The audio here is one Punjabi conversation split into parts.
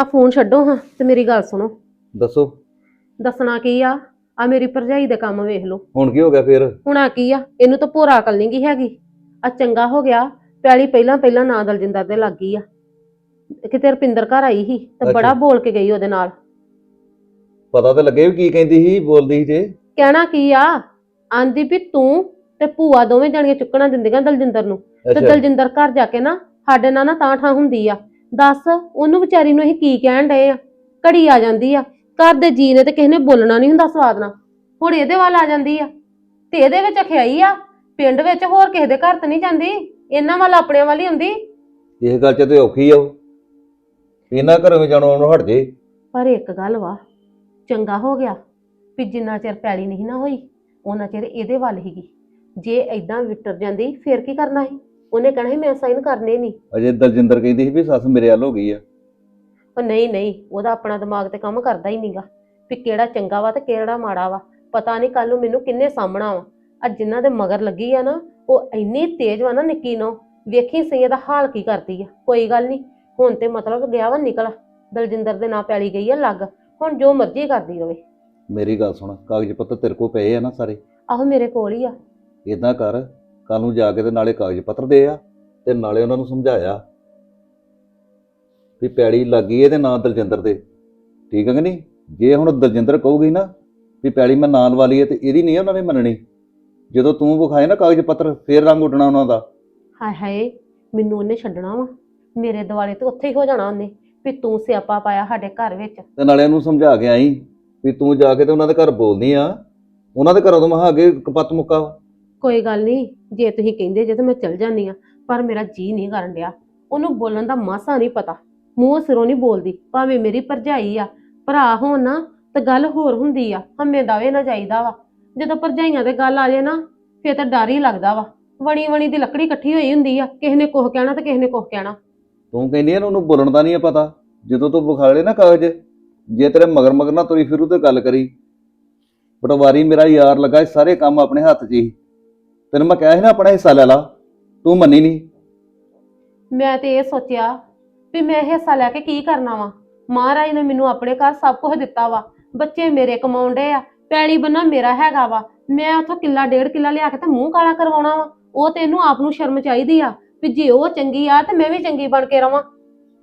ਆ ਫੋਨ ਛੱਡੋ ਹਾਂ ਤੇ ਮੇਰੀ ਗੱਲ ਸੁਣੋ। ਦੱਸੋ। ਦੱਸਣਾ ਕੀ ਆ? ਆ ਮੇਰੀ ਭਰਜਾਈ ਦੇ ਕੰਮ ਵੇਖ ਲਓ। ਹੁਣ ਕੀ ਹੋ ਗਿਆ ਫੇਰ? ਹੁਣ ਆ ਕੀ ਆ? ਇਹਨੂੰ ਤਾਂ ਭੋਰਾ ਅਕਲ ਨਹੀਂ ਗਈ ਹੈਗੀ। ਆ ਚੰਗਾ ਹੋ ਗਿਆ। ਪੈਲੀ ਪਹਿਲਾਂ ਪਹਿਲਾਂ ਨਾ ਦਲਜਿੰਦਰ ਦੇ ਲੱਗ ਗਈ ਆ। ਕਿਤੇ ਰਪਿੰਦਰ ਘਰ ਆਈ ਸੀ ਤੇ ਅੱਛਾ। ਬੜਾ ਬੋਲ ਕੇ ਗਈ ਉਹਦੇ ਨਾਲ। ਪਤਾ ਤਾਂ ਲੱਗੇ ਵੀ ਕੀ ਕਹਿੰਦੀ ਸੀ ਬੋਲਦੀ ਸੀ ਜੇ। ਕਹਿਣਾ ਕੀ ਆ? ਆਂਦੀ ਵੀ ਤੂੰ ਤੇ ਭੂਆ ਦੋਵੇਂ ਜਾਣੀਆਂ ਚੁੱਕਣਾ ਦਿੰਦੀਆਂ ਦਲਜਿੰਦਰ ਨੂੰ। ਤੇ ਅੱਛਾ। ਦਲਜਿੰਦਰ ਘਰ ਜਾ ਕੇ ਨਾ ਸਾਡੇ ਨਾਲ ਨਾ ਤਾਂ ਠਾਂ ਹੁੰਦੀ ਆ। ਦੱਸ ਉਹਨੂੰ ਵਿਚਾਰੀ ਨੂੰ ਅਸੀਂ ਕੀ ਕਹਿਣ ਡਏ ਆ? ਘੜੀ ਆ ਜਾਂਦੀ ਆ। ਘਰ ਦੇ ਜੀ ਨੇ ਤੇ ਕਿਸੇ ਨੇ ਬੋਲਣਾ ਨਹੀਂ ਹੁੰਦਾ ਸਵਾਦ ਨਾਲ। ਹੁਣ ਇਹਦੇ ਵੱਲ ਆ ਜਾਂਦੀ ਆ। ਤੇ ਇਹਦੇ ਵਿੱਚ ਅਖਿਆਈ ਆ? ਪਿੰਡ ਵਿੱਚ ਹੋਰ ਕਿਸੇ ਦੇ ਘਰ ਤੇ ਨਹੀਂ ਜਾਂਦੀ? ਇਹਨਾਂ ਵੱਲ ਆਪਣੇ ਵੱਲ ਹੀ ਹੁੰਦੀ ਇਹ ਗੱਲ ਚ ਤੇ ਔਖੀ ਆ ਉਹ। ਇਹਨਾਂ ਘਰੋਂ ਜਾਣੋ ਉਹਨੂੰ ਹਟ ਜੇ। ਪਰ ਇੱਕ ਗੱਲ ਵਾ ਚੰਗਾ ਹੋ ਗਿਆ ਵੀ ਜਿੰਨਾ ਚਿਰ ਪੈਲੀ ਨਹੀਂ ਨਾ ਹੋਈ ਉਹਨਾਂ ਚਿਰ ਇਹਦੇ ਵੱਲ ਹੀਗੀ। ਜੇ ਐਦਾਂ ਵਿਟਰ ਜਾਂਦੀ ਫੇਰ ਕੀ ਕਰਨਾ ਸੀ? ਉਹਨੇ ਕਹਿਣਾ ਸੀ ਮੈਂ ਸਾਈਨ ਕਰਨੇ ਨਹੀਂ ਅਜੇ ਦਲਜਿੰਦਰ ਕਹਿੰਦੀ ਸੀ ਵੀ ਸੱਸ ਮੇਰੇ ਵੱਲ ਹੋ ਗਈ ਆ। ਪਰ ਨਹੀਂ ਨਹੀਂ ਉਹਦਾ ਆਪਣਾ ਦਿਮਾਗ ਤੇ ਕੰਮ ਕਰਦਾ ਹੀ ਨਹੀਂਗਾ ਵੀ ਕਿਹੜਾ ਚੰਗਾ ਵਾ ਤੇ ਕਿਹੜਾ ਮਾੜਾ ਵਾ। ਪਤਾ ਨਹੀਂ ਕੱਲ ਨੂੰ ਮੈਨੂੰ ਕਿੰਨੇ ਸਾਹਮਣਾ ਵਾ। ਆ ਜਿਨ੍ਹਾਂ ਦੇ ਮਗਰ ਲੱਗੀ ਆ ਨਾ ਉਹ ਇੰਨੀ ਤੇਜ਼ ਵਾ ਨਾ ਨਿੱਕੀ ਨੂੰ। ਵੇਖੀ ਸਹੀ ਇਹਦਾ ਹਾਲ ਕੀ ਕਰਦੀ ਆ। ਕੋਈ ਗੱਲ ਨਹੀਂ ਹੁਣ ਤੇ ਮਤਲਬ ਗਿਆ ਵਾ ਨਿਕਲ। ਦਲਜਿੰਦਰ ਦੇ ਨਾਂ ਪੈਲੀ ਗਈ ਆ ਲੱਗ। ਹੁਣ ਜੋ ਮਰਜ਼ੀ ਕਰਦੀ ਰਵੇ। ਮੇਰੀ ਗੱਲ ਸੁਣ ਕਾਗਜ਼ ਪੱਤਰ ਤੇਰੇ ਕੋਲ ਪਏ ਆ ਨਾ ਸਾਰੇ। ਆਹੋ ਮੇਰੇ ਕੋਲ ਹੀ ਆ। ਇਦਾਂ ਕਰ ਕੱਲ ਨੂੰ ਜਾ ਕੇ ਤੇ ਨਾਲੇ ਕਾਗਜ਼ ਪੱਤਰ ਦੇ ਆ ਤੇ ਨਾਲੇ ਉਹਨਾਂ ਨੂੰ ਸਮਝਾਇਆ ਵੀ ਪੈੜੀ ਲੱਗੀ ਇਹਦੇ ਨਾਂ ਦਲਜਿੰਦਰ ਦੇ। ਠੀਕ ਹੈ ਕਿ ਨਹੀਂ? ਜੇ ਹੁਣ ਦਲਜਿੰਦਰ ਕਹੂਗੀ ਨਾ ਵੀ ਪੈੜੀ ਮੈਂ ਨਾਂ ਵਾਲੀ ਹੈ ਤੇ ਇਹਦੀ ਨਹੀਂ ਉਹਨਾਂ ਨੇ ਮੰਨਣੀ। ਜਦੋਂ ਤੂੰ ਵਿਖਾਏ ਨਾ ਕਾਗਜ਼ ਪੱਤਰ ਫੇਰ ਰੰਗ ਉੱਡਣਾ ਉਹਨਾਂ ਦਾ। ਹਾਏ ਹਾਏ ਮੈਨੂੰ ਉਹਨੇ ਛੱਡਣਾ ਵਾ। ਮੇਰੇ ਦਿਵਾਲੇ ਤੇ ਉੱਥੇ ਹੀ ਹੋ ਜਾਣਾ ਉਹਨੇ ਵੀ ਤੂੰ ਸਿਆਪਾ ਪਾਇਆ ਸਾਡੇ ਘਰ ਵਿੱਚ। ਤੇ ਨਾਲੇ ਉਹਨੂੰ ਸਮਝਾ ਕੇ ਆਈ ਵੀ ਤੂੰ ਜਾ ਕੇ ਤੇ ਉਹਨਾਂ ਦੇ ਘਰ ਬੋਲਦੀ ਆ। ਉਹਨਾਂ ਦੇ ਘਰੋਂ ਤਾਂ ਮਹਾ ਅੱਗੇ ਕਪੱਤ ਮੁੱਕਾ। ਕੋਈ ਗੱਲ ਨਹੀਂ, ਜੇ ਤੁਸੀਂ ਕਹਿੰਦੇ ਜੇ ਤਾਂ ਮੈਂ ਚਲ ਜਾਂਦੀ ਆ ਪਰ ਮੇਰਾ ਜੀ ਨਹੀਂ ਕਰਨ ਡਿਆ। ਉਹਨੂੰ ਬੋਲਣ ਦਾ ਮਾਸਾ ਨਹੀਂ ਪਤਾ। ਮੂੰਹ ਸਿਰੋਂ ਨਹੀਂ ਬੋਲਦੀ, ਭਾਵੇਂ ਮੇਰੀ ਭਰਜਾਈ ਆ, ਭਰਾ ਹੋਣ ਨਾ, ਤਾਂ ਗੱਲ ਹੋਰ ਹੁੰਦੀ ਆ, ਹਮੇ ਦਾਵੇ ਨਾ ਜਾਈਦਾ ਵਾ। ਜਦੋਂ ਭਰਜਾਈਆਂ ਦੇ ਗੱਲ ਆ ਜੇ ਨਾ, ਫੇਰ ਤਾਂ ਡਰ ਹੀ ਲੱਗਦਾ ਵਾ। ਵਣੀ ਵਣੀ ਦੀ ਲੱਕੜੀ ਇਕੱਠੀ ਹੋਈ ਹੁੰਦੀ ਆ, ਕਿਸੇ ਨੇ ਕੁਝ ਕਹਿਣਾ ਤੇ ਕਿਸੇ ਨੇ ਕੁਝ ਕਹਿਣਾ। ਤੂੰ ਕਹਿੰਦੀ ਆ ਨਾ, ਉਹਨੂੰ ਬੋਲਣ ਦਾ ਨਹੀਂ ਪਤਾ। ਜਦੋਂ ਤੂੰ ਵਿਖਾ ਨਾ ਕਾਗਜ਼, ਜੇ ਤੇਰੇ ਮਗਰ ਮਗਰ ਨਾ ਤੁਰੀ ਫਿਰੂ ਤੇ ਗੱਲ ਕਰੀ। ਪਟਵਾਰੀ ਮੇਰਾ ਯਾਰ ਲੱਗਾ ਸਾਰੇ ਕੰਮ ਆਪਣੇ ਹੱਥ 'ਚ ਹੀ। ਤੈਨੂੰ ਮੈਂ ਕਿਹਾ ਸੀ ਨਾ ਆਪਣਾ ਹਿੱਸਾ ਲੈ ਲਾ ਤੂੰ ਮੰਨੀ ਨਹੀਂ। ਮੈਂ ਤੇ ਇਹ ਸੋਚਿਆ ਵੀ ਮੈਂ ਇਹ ਹਿੱਸਾ ਲੈ ਕੇ ਕੀ ਕਰਨਾ ਵਾ। ਮਹਾਰਾਜ ਨੇ ਮੈਨੂੰ ਆਪਣੇ ਘਰ ਸਭ ਕੁਝ ਦਿੱਤਾ ਵਾ। ਬੱਚੇ ਮੇਰੇ ਕਮਾਉਂਦੇ ਆ ਪੈਲੀ ਬੰਨਾ ਮੇਰਾ ਹੈਗਾ ਵਾ। ਮੈਂ ਉਥੋਂ ਕਿੱਲਾ ਡੇਢ ਕਿੱਲਾ ਲਿਆ ਕੇ ਤੇ ਮੂੰਹ ਕਾਲਾ ਕਰਵਾਉਣਾ ਵਾ। ਉਹ ਤੇ ਇਹਨੂੰ ਆਪ ਨੂੰ ਸ਼ਰਮ ਚਾਹੀਦੀ ਆ ਵੀ ਜੇ ਉਹ ਚੰਗੀ ਆ ਤੇ ਮੈਂ ਵੀ ਚੰਗੀ ਬਣ ਕੇ ਰਵਾਂ।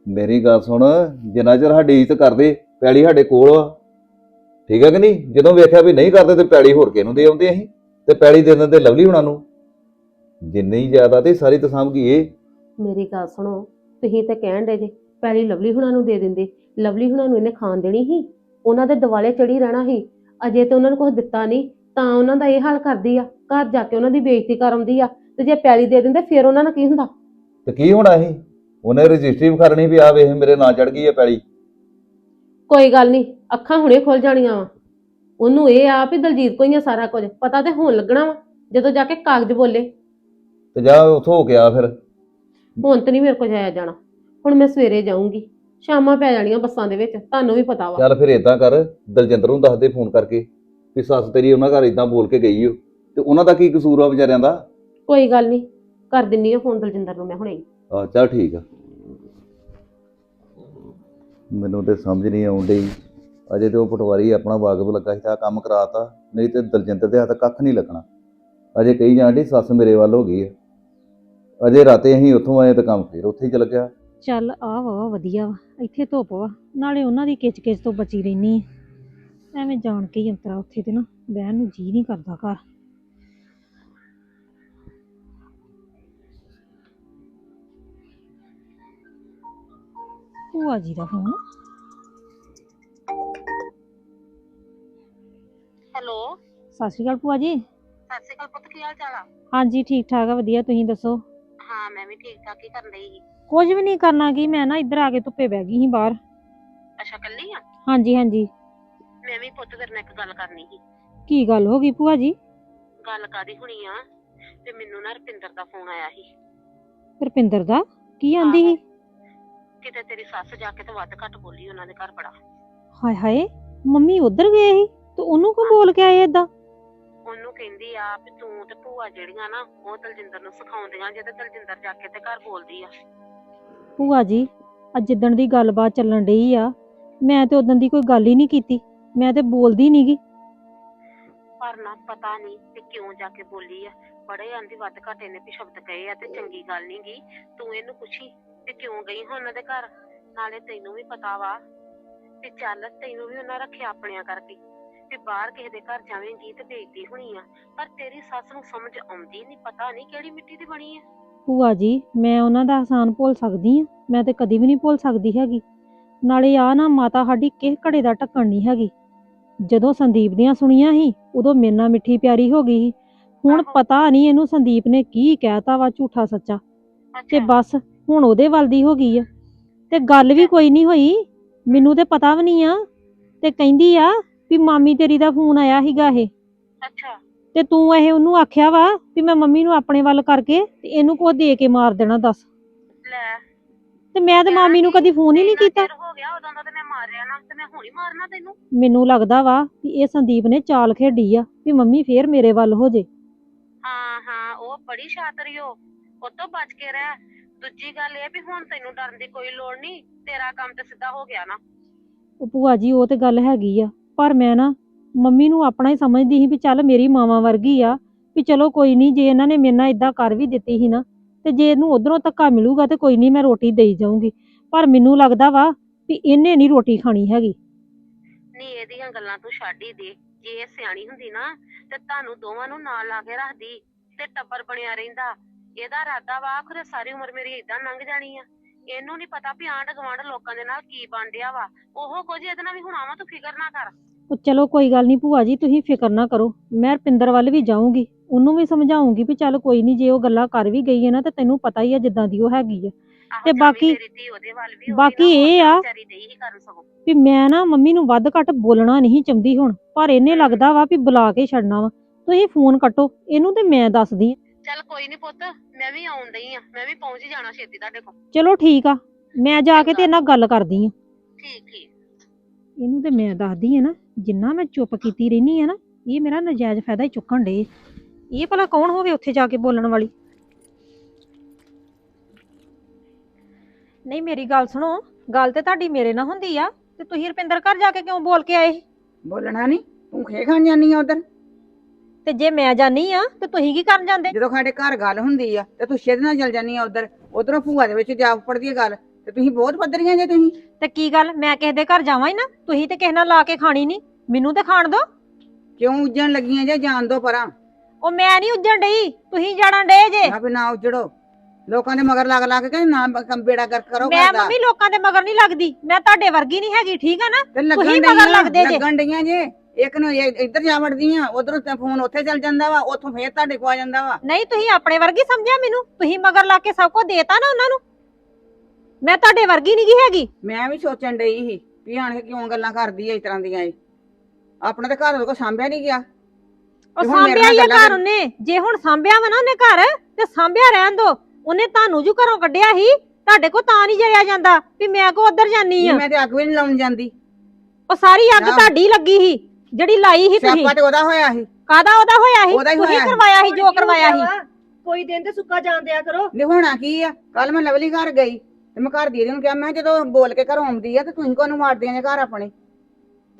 ਮੇਰੀ ਗੱਲ ਸੁਣ ਜਿੰਨਾ ਚਿਰ ਸਾਡੀ ਇੱਜ਼ਤ ਕਰਦੇ ਪੈੜੀ ਸਾਡੇ ਕੋਲ ਆ। ਠੀਕ ਹੈ ਕਿ ਨਹੀਂ? ਜਦੋਂ ਵੇਖਿਆ ਵੀ ਨਹੀਂ ਕਰਦੇ ਤੇ ਪੈੜੀ ਹੋਰ ਕਿਹਨੂੰ ਦੇ ਆਉਂਦੇ ਅਸੀਂ? ਤੇ ਪੈੜੀ ਦੇ ਦਿੰਦੇ ਲਵਲੀ ਹੁਣਾਂ ਨੂੰ। ਜਿੰਨੀ ਜ਼ਿਆਦਾ ਤੇ ਸਾਰੀ ਤਸਾਮ ਕੀ ਇਹ ਮੇਰੀ ਗੱਲ ਸੁਣੋ ਤੁਸੀਂ ਤੇ ਕਹਿਣ ਦੇ ਜੇ ਪੈਲੀ ਲਵਲੀ ਹੁਣਾਂ ਨੂੰ ਦੇ ਦਿੰਦੇ। ਲਵਲੀ ਹੁਣਾਂ ਨੂੰ ਇਹਨੇ ਖਾਣ ਦੇਣੀ ਸੀ ਉਹਨਾਂ ਦੇ ਦਿਵਾਲੇ ਚੜੀ ਰਹਿਣਾ ਸੀ। ਅਜੇ ਤੇ ਉਹਨਾਂ ਨੂੰ ਕੁਝ ਦਿੱਤਾ ਨਹੀਂ ਤਾਂ ਉਹਨਾਂ ਦਾ ਇਹ ਹਾਲ ਕਰਦੀ ਆ ਘਰ ਜਾ ਕੇ ਉਹਨਾਂ ਦੀ ਬੇਇੱਜ਼ਤੀ ਕਰ ਆਉਂਦੀ ਆ ਤੇ ਜੇ ਪੈਲੀ ਦੇ ਦਿੰਦੇ ਫਿਰ ਉਹਨਾਂ ਨਾਲ ਕੀ ਹੁੰਦਾ? ਤੇ ਕੀ ਹੋਣਾ ਇਹ ਉਹਨੇ ਰਜਿਸਟਰੀ ਵਿਖਾਣੀ ਵੀ ਆ ਵੇਖ ਮੇਰੇ ਨਾਂ ਚੜ ਗਈ ਹੈ ਪੈੜੀ ਕੋਈ ਗੱਲ ਨਹੀਂ ਅੱਖਾਂ ਹੁਣੇ ਖੁੱਲ ਜਾਣੀਆਂ ਵਾ। ਉਹਨੂੰ ਇਹ ਆ ਵੀ ਦਲਜੀਤ ਕੋਈ ਆ ਸਾਰਾ ਕੁਝ। ਪਤਾ ਤੇ ਹੋਣ ਲੱਗਣਾ ਵਾ ਜਦੋਂ ਜਾ ਕੇ ਕਾਗਜ਼ ਬੋਲੇ। ਤੇ ਜਾ ਉਥੋਂ ਹੋ ਗਿਆ ਫਿਰ। ਹੁਣ ਤੇ ਨਹੀਂ ਮੇਰੇ ਕੋਲ ਜਾਇਆ ਜਾਣਾ। ਹੁਣ ਮੈਂ ਸਵੇਰੇ ਜਾਊਂਗੀ। ਸ਼ਾਮਾਂ ਪੈ ਜਾਣੀਆਂ ਬੱਸਾਂ ਦੇ ਵਿੱਚ ਤੁਹਾਨੂੰ ਵੀ ਪਤਾ ਵਾ। ਚੱਲ ਫਿਰ ਇਦਾਂ ਕਰ ਦਲਜਿੰਦਰ ਨੂੰ ਦੱਸ ਦੇ ਫੋਨ ਕਰਕੇ ਵੀ ਸੱਸ ਤੇਰੀ ਉਹਨਾਂ ਘਰ ਇਦਾਂ ਬੋਲ ਕੇ ਗਈ ਓ। ਤੇ ਉਹਨਾਂ ਦਾ ਕੀ ਕਸੂਰ ਆ ਵਿਚਾਰਿਆਂ ਦਾ? ਕੋਈ ਗੱਲ ਨਹੀਂ ਕਰ ਦਿੰਨੀ ਆ ਫੋਨ ਦਲਜਿੰਦਰ ਨੂੰ ਮੈਂ ਹੁਣੇ ਹੀ। ਆ ਚੱਲ ਠੀਕ ਆ। ਮੈਨੂੰ ਤੇ ਸਮਝ ਨਹੀਂ ਆਉਂਦੀ ਅਜੇ ਤੇ ਉਹ ਪਟਵਾਰੀ ਆਪਣਾ ਵਾਕਬ ਲੱਗਾ ਸੀ ਤਾਂ ਆਹ ਕੰਮ ਕਰਾਤਾ, ਨਹੀਂ ਤੇ ਦਲਜਿੰਦਰ ਦੇ ਹੱਥ ਕੱਖ ਨਹੀਂ ਲੱਗਣਾ। ਅਜੇ ਕਹੀ ਜਾਂਦੀ ਸੱਸ ਮੇਰੇ ਵੱਲ ਹੋ ਗਈ ਆ। ਅਜੇ ਰਾਤੇ ਅਸੀਂ ਉੱਥੋਂ ਆਏ ਤਾਂ ਕੰਮ ਫਿਰ ਉੱਥੇ ਹੀ ਚਲ ਗਿਆ। ਚੱਲ ਆ ਵਾ ਵਧੀਆ ਵਾ, ਇੱਥੇ ਧੁੱਪ ਵਾ, ਨਾਲੇ ਉਹਨਾਂ ਦੀ ਕਿਚ ਤੋਂ ਬਚੀ ਰਹਿਨੀ ਆ। ਐਵੇਂ ਜਾਣ ਕੇ ਹੀ ਅੰਤਰਾ ਉੱਥੇ ਤੇ ਨਾ, ਬਹਿਣ ਨੂੰ ਜੀ ਨਹੀਂ ਕਰਦਾ ਘਰ। ਭੂਆ ਜੀ ਦਾ ਫੋਨ। ਹੈਲੋ। ਸਤਿ ਸ਼੍ਰੀ ਅਕਾਲ ਭੂਆ ਜੀ। ਸਤਿ ਸ਼੍ਰੀ ਅਕਾਲ ਪੁੱਤ ਕੀ ਹਾਲ ਚਾਲ ਆ? ਹਾਂਜੀ ਠੀਕ ਠਾਕ ਆ ਵਧੀਆ ਤੁਸੀਂ ਦੱਸੋ? ਹਾਂ ਮੈਂ ਵੀ ਠੀਕ ਠਾਕ ਹੀ ਕਰਨ ਲਈ ਸੀ। ਕੁਝ ਵੀ ਨਹੀਂ ਕਰਨਾ ਕੀ ਮੈਂ ਨਾ ਇੱਧਰ ਆ ਕੇ ਧੁੱਪੇ ਬਹਿ ਗਈ ਸੀ ਬਾਹਰ। ਅੱਛਾ ਕੱਲੀ ਆ? ਹਾਂਜੀ ਹਾਂਜੀ। ਮੈਂ ਵੀ ਪੁੱਤ ਤੇਰੇ ਨਾਲ ਇੱਕ ਗੱਲ ਕਰਨੀ ਸੀ। ਕੀ ਗੱਲ ਹੋ ਗਈ ਭੂਆ ਜੀ? ਗੱਲ ਕਾਦੀ ਹੋਣੀ ਆ? ਤੇ ਮੈਨੂੰ ਨਾ ਰਪਿੰਦਰ ਦਾ ਫੋਨ ਆਇਆ ਸੀ। ਰੁਪਿੰਦਰ ਦਾ? ਕੀ ਆਂਦੀ ਸੀ? ਕਿਤੇ ਤੇਰੀ ਸੱਸ ਜਾ ਕੇ ਤੇ ਵੱਧ ਘੱਟ ਬੋਲੀ ਉਹਨਾਂ ਦੇ ਘਰ ਬੜਾ। ਹਾਏ ਹਾਏ। ਮੰਮੀ ਉਧਰ ਗਏ ਸੀ? ਤੇ ਉਹਨੂੰ ਕਿਉਂ ਬੋਲ ਕੇ ਆਏ ਏਦਾਂ? ਉਹਨੂੰ ਕਹਿੰਦੀ ਆ ਵੀ ਤੂੰ ਤੇ ਭੂਆ ਜਿਹੜੀਆਂ ਨਾ ਉਹ ਦਲਜਿੰਦਰ ਨੂੰ ਸਿਖਾਉਂਦੀਆਂ ਜੇ ਤੇ ਦਲਜਿੰਦਰ ਜਾ ਕੇ ਤੇ ਘਰ ਬੋਲਦੀ ਆ। ਭੂਆ ਜੀ ਅੱਜ ਜਿੱਦਣ ਦੀ ਗੱਲਬਾਤ ਚੱਲਣ ਡਈ ਆ ਮੈਂ ਤੇ ਉਦੋਂ ਦੀ ਕੋਈ ਗੱਲ ਹੀ ਨਹੀਂ ਕੀਤੀ। ਮੈਂ ਤੇ ਬੋਲਦੀ ਨਹੀਂਗੀ ਪਰ ਨਾ ਪਤਾ ਨਹੀਂ ਤੇ ਕਿਉਂ ਜਾ ਕੇ ਬੋਲੀ ਆ। ਬੜੇ ਆਂਦੀ ਵੱਧ ਘਾਟੇ ਨੇ ਵੀ ਸ਼ਬਦ ਕਹੇ ਆ ਤੇ ਚੰਗੀ ਗੱਲ ਨੀ ਗੀ। ਤੂੰ ਇਹਨੂੰ ਪੁੱਛੀ ਤੇ ਕਿਉਂ ਗਈ ਹੁਣ ਉਹਨਾਂ ਦੇ ਘਰ? ਨਾਲੇ ਤੈਨੂੰ ਵੀ ਪਤਾ ਵਾ ਤੇ ਚੱਲ ਤੈਨੂੰ ਵੀ ਉਹਨਾਂ ਰੱਖਿਆ ਆਪਣਿਆਂ ਕਰਕੇ। ਤੇ ਬਾਹਰ ਕਿਸੇ ਦੇ ਘਰ ਜਾਵੇਂਗੀ ਤੇ ਬੇਇੱਜ਼ਤੀ ਹੋਣੀ ਆ ਪਰ ਤੇਰੀ ਸੱਸ ਨੂੰ ਸਮਝ ਆਉਂਦੀ ਨਹੀਂ ਪਤਾ ਨਹੀਂ ਕਿਹੜੀ ਮਿੱਟੀ ਦੀ ਬਣੀ ਆ। ਭੂਆ ਜੀ ਮੈਂ ਉਹਨਾਂ ਦਾ ਅਹਿਸਾਨ ਭੁੱਲ ਸਕਦੀ ਆ ਮੈਂ ਤੇ ਕਦੀ ਵੀ ਨਹੀਂ ਭੁੱਲ ਸਕਦੀ ਹੈਗੀ। ਨਾਲੇ ਆ ਨਾ ਮਾਤਾ ਸਾਡੀ ਕਿਸ ਘੜੇ ਦਾ ਢੱਕਣ ਨਹੀਂ ਹੈਗੀ। ਜਦੋਂ ਸੰਦੀਪ ਦੀਆਂ ਸੁਣੀਆਂ ਸੀ ਉਦੋਂ ਮੇਰੇ ਨਾਲ ਮਿੱਠੀ ਪਿਆਰੀ ਹੋ ਗਈ ਸੀ। ਹੁਣ ਆਹੋ। ਪਤਾ ਨਹੀਂ ਇਹਨੂੰ ਸੰਦੀਪ ਨੇ ਕੀ ਕਹਿਤਾ ਵਾ ਝੂਠਾ ਸੱਚਾ। ਤੇ ਅੱਛਾ। ਬਸ ਹੁਣ ਉਹਦੇ ਵੱਲ ਦੀ ਹੋ ਗਈ ਆ। ਤੇ ਗੱਲ ਵੀ ਕੋਈ ਨਹੀਂ ਹੋਈ ਮੈਨੂੰ ਤੇ ਪਤਾ ਵੀ ਨਹੀਂ ਆ। ਤੇ ਕਹਿੰਦੀ ਆ ਵੀ ਮਾਮੀ ਤੇਰੀ ਦਾ ਫੋਨ ਆਇਆ ਸੀਗਾ ਇਹ। ਅੱਛਾ। ਤੇ ਤੂੰ ਇਹ ਉਹਨੂੰ ਆਖਿਆ ਵਾ ਵੀ ਮੈਂ ਮੰਮੀ ਨੂੰ ਆਪਣੇ ਵੱਲ ਕਰਕੇ ਤੇ ਇਹਨੂੰ ਕੋ ਦੇ ਕੇ ਮਾਰ ਦੇਣਾ ਦੱਸ। ਲੈ। ਤੇ ਮੈਂ ਤੇ ਮਾਮੀ ਨੂੰ ਕਦੀ ਫੋਨ ਹੀ ਨਹੀਂ ਕੀਤਾ। ਚਿਰ ਹੋ ਗਿਆ ਉਦੋਂ ਦਾ ਤੇ ਮੈਂ ਮਾਰਿਆ ਨਾ ਤੇ ਮੈਂ ਹੁਣ ਹੀ ਮਾਰਨਾ ਤੈਨੂੰ? ਮੈਨੂੰ ਲੱਗਦਾ ਵਾ ਵੀ ਇਹ ਸੰਦੀਪ ਨੇ ਚਾਲ ਖੇਡੀ ਆ ਵੀ ਮੰਮੀ ਫੇਰ ਮੇਰੇ ਵੱਲ ਹੋ ਜੇ। ਹਾਂ ਹਾਂ ਉਹ ਬੜੀ ਸ਼ਾਤਰੀ ਹੋ ਉਹ ਤੋਂ ਬਚ ਕੇ ਰਹਿ। ਦੂਜੀ ਗੱਲ ਇਹ ਵੀ ਹੁਣ ਤੈਨੂੰ ਡਰਨ ਦੀ ਕੋਈ ਲੋੜ ਨਹੀਂ। ਤੇਰਾ ਕੰਮ ਤੇ ਸਿੱਧਾ ਹੋ ਗਿਆ ਨਾ। ਉਹ ਭੂਆ ਜੀ ਉਹ ਤੇ ਗੱਲ ਹੈਗੀ ਆ। ਪਰ ਮੈਂ ਨਾ ਮੰਮੀ ਨੂੰ ਆਪਣਾ ਹੀ ਸਮਝਦੀ ਸੀ ਵੀ ਚੱਲ ਮੇਰੀ ਮਾਵਾਂ ਵਰਗੀ ਆ, ਵੀ ਚਲੋ ਕੋਈ ਨਹੀਂ, ਜੇ ਇਹਨਾਂ ਨੇ ਮੇਰੇ ਨਾਲ ਇਦਾਂ ਕਰ ਵੀ ਦਿੱਤੀ ਸੀ ਨਾ, ਤੇ ਜੇ ਇਹਨੂੰ ਉਧਰੋਂ ਧੱਕਾ ਮਿਲੂਗਾ ਤੇ ਕੋਈ ਨਹੀਂ ਮੈਂ ਰੋਟੀ ਦੇਈ ਜਾਊਂਗੀ। ਪਰ ਮੈਨੂੰ ਲੱਗਦਾ ਵਾ ਵੀ ਇਹਨੇ ਨਹੀਂ ਰੋਟੀ ਖਾਣੀ ਹੈਗੀ। ਨਹੀਂ, ਇਹਦੀਆਂ ਗੱਲਾਂ ਤੂੰ ਛੱਡ ਹੀ ਦੇ। ਜੇ ਇਹ ਸਿਆਣੀ ਹੁੰਦੀ ਨਾ, ਤੇ ਤੁਹਾਨੂੰ ਦੋਵਾਂ ਨੂੰ ਨਾਲ ਲਾ ਕੇ ਰੱਖਦੀ ਤੇ ਟੱਬਰ ਬਣਿਆ ਰਹਿੰਦਾ। ਇਹਦਾ ਇਰਾਦਾ ਵਾ, ਆਖਰੇ ਸਾਰੀ ਉਮਰ ਮੇਰੀ ਇਦਾਂ ਲੰਘ ਜਾਣੀ ਆ। ਇਹਨੂੰ ਨਹੀਂ ਪਤਾ ਵੀ ਆਂਢ ਗੁਆਂਢ ਲੋਕਾਂ ਦੇ ਨਾਲ ਕੀ ਬਣ ਡਿਆ ਵਾ। ਉਹ ਕੁਝ ਇਹਦੇ ਨਾਲ ਵੀ ਹੁਣ ਵਾ ਤੂੰ ਫਿਕਰ ਨਾ ਕਰ। ਉਹ ਚਲੋ ਕੋਈ ਗੱਲ ਨਹੀਂ ਭੂਆ ਜੀ ਤੁਸੀਂ ਫਿਕਰ ਨਾ ਕਰੋ। ਮੈਂ ਰਪਿੰਦਰ ਵੱਲ ਵੀ ਜਾਊਂਗੀ ਉਹਨੂੰ ਵੀ ਸਮਝਾਉਂਗੀ ਵੀ ਚੱਲ ਕੋਈ ਨਹੀਂ ਜੇ ਉਹ ਗੱਲਾਂ ਕਰ ਵੀ ਗਈ ਹੈ ਨਾ ਤੇ ਤੈਨੂੰ ਪਤਾ ਹੀ ਆ ਜਿੱਦਾਂ ਦੀ ਉਹ ਹੈਗੀ ਆ। ਤੇ ਬਾਕੀ- ਬਾਕੀ ਨਾ, ਇਹ ਆ- ਵੀ ਮੈਂ ਨਾ ਮੰਮੀ ਨੂੰ ਵੱਧ ਘੱਟ ਬੋਲਣਾ ਨਹੀਂ ਚਾਹੁੰਦੀ ਹੁਣ ਪਰ ਇਹਨੇ ਲੱਗਦਾ ਵਾ ਵੀ ਬੁਲਾ ਕੇ ਛੱਡਣਾ ਵਾ। ਤੁਸੀਂ ਫੋਨ ਕੱਟੋ ਇਹਨੂੰ ਤੇ ਮੈਂ ਦੱਸਦੀ ਆਂ। ਚੱਲ ਕੋਈ ਨਹੀਂ ਪੁੱਤ ਮੈਂ ਵੀ ਆਉਣ ਡਈ ਆ ਮੈਂ ਵੀ ਪਹੁੰਚ ਹੀ ਜਾਣਾ ਛੇਤੀ ਤੁਹਾਡੇ ਕੋਲ। ਚਲੋ ਠੀਕ ਆ ਮੈਂ ਜਾ ਕੇ ਤੇ ਇਹਨਾਂ ਗੱਲ ਕਰਦੀ ਆ ਠੀਕ ਠੀਕ। ਇਹਨੂੰ ਤੇ ਮੈਂ ਦੱਸਦੀ ਆ ਨਾ। ਜਿੰਨਾ ਮੈਂ ਚੁੱਪ ਕੀਤੀ ਰਹਿਨੀ ਆ ਨਾ ਇਹ ਮੇਰਾ ਨਜਾਇਜ਼ ਫਾਇਦਾ ਹੀ ਚੁੱਕਣ ਡੇ ਇਹ ਭਲਾ ਕੌਣ ਹੋਵੇ ਉੱਥੇ ਜਾ ਕੇ ਬੋਲਣ ਵਾਲੀ? ਨਹੀਂ ਮੇਰੀ ਗੱਲ ਸੁਣੋ ਗੱਲ ਤੇ ਤੁਹਾਡੀ ਮੇਰੇ ਨਾਲ ਹੁੰਦੀ ਆ ਤੇ ਤੁਸੀਂ ਰੁਪਿੰਦਰ ਘਰ ਜਾ ਕੇ ਕਿਉਂ ਬੋਲ ਕੇ ਆਏ? ਬੋਲਣਾ ਨਹੀਂ ਤੂੰ ਖੇ ਖਾਣ ਜਾਨੀ ਆ ਉਧਰ? ਤੇ ਜੇ ਮੈਂ ਜਾਨੀ ਆ ਤੇ ਤੁਸੀਂ ਕੀ ਕਰਨ ਜਾਂਦੇ? ਜਦੋਂ ਸਾਡੇ ਘਰ ਗੱਲ ਹੁੰਦੀ ਆ ਤੇ ਤੂੰ ਛੇਦ ਨਾਲ ਚਲ ਜਾਨੀ ਆ ਉਧਰ ਉਧਰੋਂ ਭੂਆ ਦੇ ਵਿੱਚ ਜਾ ਪੜਦੀ ਆ ਗੱਲ ਤੇ ਤੁਸੀਂ ਬਹੁਤ ਪੱਧਰੀਆਂ ਜੇ ਤੁਸੀਂ। ਤੇ ਕੀ ਗੱਲ ਮੈਂ ਕਿਸੇ ਦੇ ਘਰ ਜਾਵਾਂ ਹੀ ਨਾ ਤੁਸੀਂ ਤੇ ਕਿਸੇ ਨਾਲ ਲਾ ਕੇ ਖਾਣੀ ਨਹੀਂ। ਮੈਨੂੰ ਤੇ ਖਾਣ ਦੋ। ਕਿਉਂ ਉੱਜਣ ਲੱਗੀਆਂ ਜੇ ਜਾਣ ਦੋ ਪਰਾਂ? ਉਹ ਮੈਂ ਨਹੀਂ ਉੱਜਣ ਡਈ ਤੁਸੀਂ ਜਾਣਾ ਡੇ ਜੇ। ਨਾ ਵੀ ਨਾ ਉਜੜੋ। ਲੋਕਾਂ ਦੇ ਮਗਰ ਲੱਗ ਲੱਗ ਕੇ ਨਾ ਕੰਮ ਬੇੜਾ ਕਰ ਕਰੋ ਮੈਂ ਮੰਮੀ ਲੋਕਾਂ ਦੇ ਮਗਰ ਨਹੀਂ ਲੱਗਦੀ ਮੈਂ ਤੁਹਾਡੇ ਵਰਗੀ ਨਹੀਂ ਹੈਗੀ ਠੀਕ ਆ ਨਾ? ਤੇ ਲੱਗਣ ਤੁਸੀਂ ਮਗਰ ਡਈਆਂ ਲੱਗਦੇ ਜੇ। ਲੱਗਣ ਡਈਆਂ ਜੇ। ਇੱਕ ਨੂੰ ਇਹ ਇੱਧਰ ਜਾ ਵੜਦੀਆਂ ਉਧਰੋਂ ਤੇ ਫੋਨ ਉੱਥੇ ਚੱਲ ਜਾਂਦਾ ਵਾ ਉੱਥੋਂ ਫੇਰ ਤੁਹਾਡੇ ਕੋ ਆ ਜਾਂਦਾ ਵਾ। ਨਹੀਂ ਤੁਸੀਂ ਆਪਣੇ ਵਰਗੀ ਸਮਝਿਆ ਮੈਨੂੰ। ਤੁਸੀਂ ਮਗਰ ਲਾ ਕੇ ਸਭ ਕੁਝ ਦੇਤਾ ਨਾ ਉਹਨਾਂ ਨੂੰ। ਮੈਂ ਤੁਹਾਡੇ ਵਰਗੀ ਨਹੀਂ ਹੈਗੀ। ਮੈਂ ਵੀ ਸੋਚਣ ਡਈ ਸੀ ਵੀ ਆਣ ਕੇ ਕਿਉਂ ਗੱਲਾਂ ਕਰਦੀ ਐ ਇਸ ਤਰ੍ਹਾਂ ਦੀਆਂ ਇਹ। ਆਪਣਾ ਤੇ ਘਰ ਉਹਦੇ ਕੋ ਸਾਂਭਿਆ ਨਹੀਂ ਗਿਆ। ਉਹ ਤੇ ਹੁਣ ਮੇਰੇ ਸਾਂਭਿਆ ਹੀ ਆ ਨਾਲ ਗੱਲਾਂ ਘਰ ਉਹਨੇ। ਜੇ ਹੁਣ ਸਾਂਭਿਆ ਵਾ ਨਾ ਉਹਨੇ ਘਰ ਤੇ ਸਾਂਭਿਆ ਰਹਿਣ ਦੋ। ਉਹਨੇ ਤੁਹਾਨੂੰ ਜੂ ਘਰੋਂ ਕੱਢਿਆ ਸੀ ਤੁਹਾਡੇ ਕੋ ਤਾਂ ਨਹੀਂ ਜਰਿਆ ਜਾਂਦਾ ਵੀ ਮੈਂ ਕੋ ਉਧਰ ਜਾਨੀ ਆ। ਮੈਂ ਤੇ ਅੱਗ ਵੀ ਨਹੀਂ ਲਾਉਣ ਜਾਂਦੀ। ਉਹ ਸਾਰੀ ਅੱਗ ਨਾ। ਤੁਹਾਡੀ ਲੱਗੀ ਸੀ ਜਿਹੜੀ ਲਾਈ ਸੀ ਤੁਸੀਂ। ਸਿਆਪਾ ਤੇ ਉਹਦਾ ਹੋਇਆ ਸੀ। ਕਾਦਾ ਉਹਦਾ ਹੋਇਆ ਸੀ? ਉਹਦਾ ਹੀ ਤੁਸੀਂ ਹੋਇਆ ਸੀ। ਕਰਵਾਇਆ ਸੀ ਜੋ ਕਰਵਾਇਆ ਸੀ। ਕੋਈ ਦਿਨ ਤੇ ਸੁੱਕਾ ਜਾਣ ਦਿਆ ਕਰੋ। ਨਹੀਂ ਹੋਣਾ ਕੀ ਆ? ਕੱਲ ਮੈਂ ਲਵਲੀ ਘਰ ਗਈ ਤੇ ਮੈਂ ਘਰ ਦੀ ਨੂੰ ਕਿਹਾ ਮੈਂ ਕਿਹਾ ਜਦੋਂ ਬੋਲ ਕੇ ਘਰੋਂ ਆਉਂਦੀ ਆ ਤੇ ਤੁਸੀਂ ਕੋਨੂੰ ਮਾਰਦੀਆਂ ਜੇ ਘਰ ਆਪਣੇ?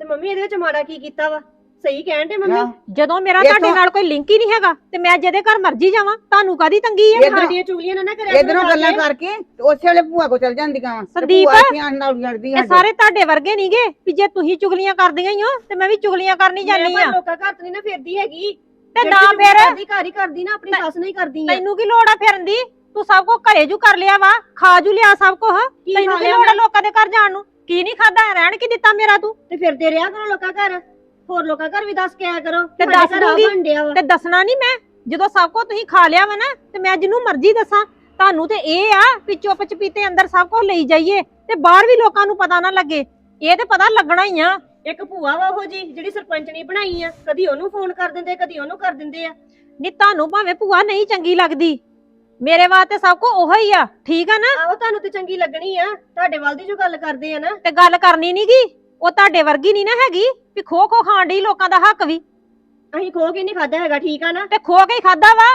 ਤੇ ਮੰਮੀ ਇਹਦੇ ਵਿੱਚ ਮਾੜਾ ਕੀ ਕੀਤਾ ਵਾ? ਸਹੀ ਕਹਿਣ ਦੇ ਮੰਮੀ? ਜਦੋਂ ਮੇਰਾ ਤੁਹਾਡੇ ਨਾਲ ਕੋਈ ਲਿੰਕ ਹੀ ਨਹੀਂ ਹੈਗਾ ਤੇ ਮੈਂ ਜਿਹਦੇ ਘਰ ਮਰਜ਼ੀ ਜਾਵਾਂ ਤੁਹਾਨੂੰ ਕਾਦੀ ਤੰਗੀ ਹੈ ਇੱਧਰੋਂ- ਸਾਡੀਆਂ ਚੁਗਲੀਆਂ ਨਾ ਨਾ ਕਰਿਆ ਇਧਰੋਂ ਗੱਲਾਂ ਕੇ। ਕਰਕੇ ਉਸੇ ਵੇਲੇ ਭੂਆ ਕੋ ਚਲ ਜਾਂਦੀਆਂ ਵਾਂ। ਸੰਦੀਪ, ਨਾਲ ਲੜਦੀ ਇਹ ਸਾਰੇ ਤੁਹਾਡੇ ਵਰਗੇ ਨਹੀਂਗੇ ਵੀ ਜੇ ਤੁਸੀਂ ਚੁਗਲੀਆਂ ਕਰਦੀਆਂ ਹੀ ਹੋ ਤੇ ਮੈਂ ਵੀ ਚੁਗਲੀਆਂ ਕਰਨੀ ਜਾਨੀ ਮੈਂ ਆ ਲੋਕਾਂ ਘਰ ਤੋਂ ਨਹੀਂ ਨਾ ਫਿਰਦੀ ਹੈਗੀ। ਤੇ ਨਾ ਫਿਰ ਹੀ ਕਰਦੀ ਨਾ ਆਪਣੀ ਸੱਸ ਨਾਲ ਹੀ ਕਰਦੀ ਆ। ਤੈਨੂੰ ਕੀ ਲੋੜ ਆ ਫਿਰਨ ਦੀ? ਤੂੰ ਸਭ ਕੁਝ ਘਰੇ ਜੂ ਕਰ ਲਿਆ ਵਾ ਖਾ ਜੂ ਲਿਆ ਸਭ ਕੁਝ ਤੈਨੂੰ ਕੀ ਲੋੜ ਆ? ਲੋਕਾਂ ਦੇ ਘਰ ਜਾਣ ਨੂੰ? ਕੀ ਨਹੀਂ ਖਾਦਾ? ਰਹਿਣ ਕੀ ਦਿੱਤਾ ਮੇਰਾ ਤੂੰ? ਤੇ ਫਿਰਦੇ ਰਿਹਾ ਕਰੋ ਲੋਕਾਂ ਘਰ ਹੋਰ ਲੋਕਾਂ ਘਰ ਵੀ ਦੱਸ ਕੇ ਆਇਆ ਕਰੋ। ਤੇ ਦੱਸ ਦੂੰਗੀ। ਤੇ ਦੱਸਣਾ ਨਹੀਂ ਮੈਂ। ਜਦੋਂ ਸਭ ਕੁਝ ਤੁਸੀਂ ਖਾ ਲਿਆ ਵਾ ਨਾ ਤੇ ਮੈਂ ਜਿਹਨੂੰ ਮਰਜ਼ੀ ਦੱਸਾਂ। ਤੁਹਾਨੂੰ ਤੇ ਇਹ ਆ ਵੀ ਚੁੱਪ ਚਪੀਤੇ ਅੰਦਰ ਸਭ ਕੁਝ ਲਈ ਜਾਈਏ ਤੇ ਬਾਹਰ ਵੀ ਲੋਕਾਂ ਨੂੰ ਪਤਾ ਨਾ ਲੱਗੇ। ਇਹ ਤੇ ਪਤਾ ਲੱਗਣਾ ਹੀ ਆ। ਇੱਕ ਭੂਆ ਵਾ ਉਹ ਜੀ ਜਿਹੜੀ ਸਰਪੰਚਣੀ ਬਣਾਈ ਆ। ਕਦੀ ਉਹਨੂੰ ਫੋਨ ਕਰ ਦਿੰਦੇ ਕਦੀ ਉਹਨੂੰ ਕਰ ਦਿੰਦੇ ਆ। ਨਹੀਂ ਤੁਹਾਨੂੰ ਭਾਵੇਂ ਭੂਆ ਨਹੀਂ ਚੰਗੀ ਲੱਗਦੀ। ਮੇਰੇ ਵਾਸਤੇ ਸਭ ਕੁਝ ਉਹੋ ਹੀ ਆ ਠੀਕ ਆ ਨਾ? ਆਹੋ ਤੁਹਾਨੂੰ ਤੇ ਚੰਗੀ ਲੱਗਣੀ ਆ। ਤੁਹਾਡੇ ਵੱਲ ਦੀ ਜੋ ਗੱਲ ਕਰਦੇ ਆ ਨਾ। ਤੇ ਗੱਲ ਕਰਨੀ ਨਹੀਂਗੀ ਉਹ ਤੁਹਾਡੇ ਵਰਗੀ ਨਹੀਂ ਨਾ ਹੈਗੀ ਵੀ ਖੋ ਖੋ ਖਾਣ ਡਈ ਲੋਕਾਂ ਦਾ ਹੱਕ ਵੀ। ਅਸੀਂ ਖੋ ਕੇ ਨਹੀਂ ਖਾਦਾ ਹੈਗਾ ਠੀਕ ਆ ਨਾ? ਤੇ ਖੋ ਕੇ ਹੀ ਖਾਦਾ ਵਾ?